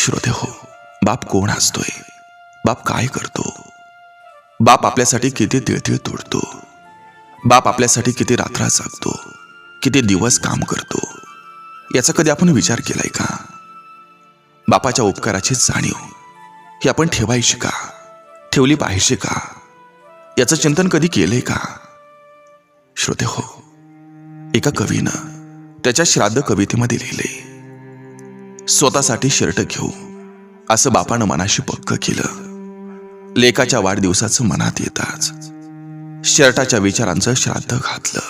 श्रोते हो बाप कोण असतोय? बाप काय करतो? बाप आपल्यासाठी किती तिळतिळ तोडतो? बाप आपल्यासाठी किती रात्रा जागतो? किती दिवस काम करतो? याचा कधी आपण विचार केलाय का? बापाच्या उपकाराची जाणीव ही आपण ठेवायची का? ठेवली पाहिजे का? याचं चिंतन कधी केलंय का? श्रोते हो एका कवीनं त्याच्या श्राद्ध कवितेमध्ये लिहिले स्वतःसाठी शर्ट घेऊ असं बापानं मनाशी पक्क केलं. लेकाच्या वाढदिवसाचं मनात येताच शर्टाच्या विचारांचं श्राद्ध घातलं.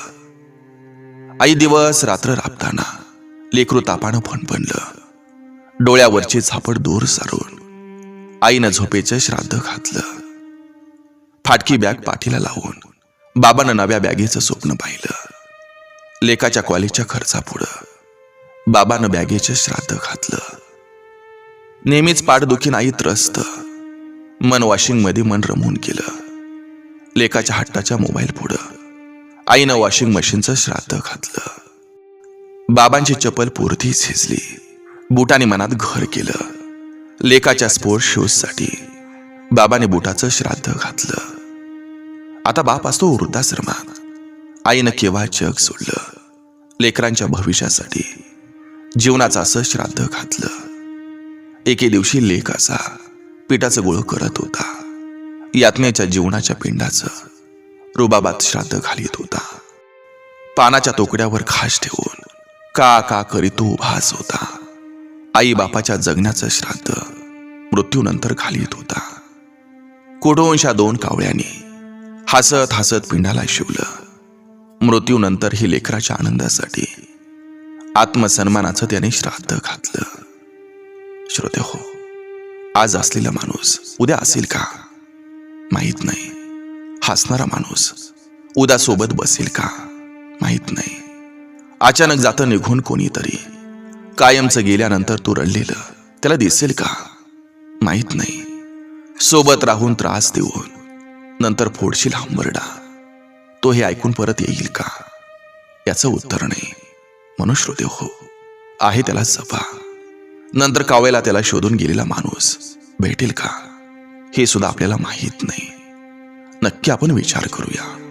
आई दिवस रात्र राबताना लेकरू तापानं फणफणलं. डोळ्यावरची झापड दूर सारून आईनं झोपेचं श्राद्ध घातलं. फाटकी बॅग पाठीला लावून बाबानं नव्या बॅगेचं स्वप्न पाहिलं. लेकाच्या कॉलेजच्या खर्चापुढं बाबानं बॅगेचं श्राद्ध घातलं. नेहमीच पाठदुखी नाही त्रस्त. मन वॉशिंगमध्ये मन रमून केलं लेकाच्या हट्टाच्या मोबाईल पुढं. आईनं वॉशिंग मशीनचं श्राद्ध घातलं. बाबांची चपल पुरती झिजली. बुटाने मनात घर केलं. लेकाच्या स्पोर्ट शूजसाठी बाबाने बुटाचं श्राद्ध घातलं. आता बाप असतो वृद्धाश्रमात. आईनं केव्हा जग सोडलं? लेकरांच्या भविष्यासाठी. जीवनाचं असं श्राद्ध घातलं. एके दिवशी लेख असा पिठाचं गोळ करत होता. यातनेच्या जीवनाच्या पिंडाचं रुबाबात श्राद्ध घालीत होता. पानाच्या तोकड्यावर खास ठेवून का का करीत तो उभाच होता. आई बापाच्या जगण्याचं श्राद्ध मृत्यूनंतर घालीत होता. कुठोंशा दोन कावळ्याने हसत हसत पिंडाला शिवलं. मृत्यूनंतर ही लेकराच्या आनंदासाठी आत्मसन्मानाचं त्याने श्राद्ध घातलं. श्रोते हो आज असलेला माणूस उद्या असेल का? माहीत नाही. हसणारा माणूस उद्या सोबत बसेल का? माहीत नाही. अचानक जातं निघून कोणीतरी. कायमचं गेल्यानंतर तू रडलेलं त्याला दिसेल का? माहीत नाही. सोबत राहून त्रास देऊन नंतर फोडशील हंबरडा तो हे ऐकून परत येईल का? याचं उत्तर नाही. मनुष्यदेव हो आहे त्याला जपा. नंतर कावेला त्याला शोधून गेलेला माणूस भेटेल का? हे सुद्धा आपल्याला माहीत नाही. नक्की आपण विचार करूया.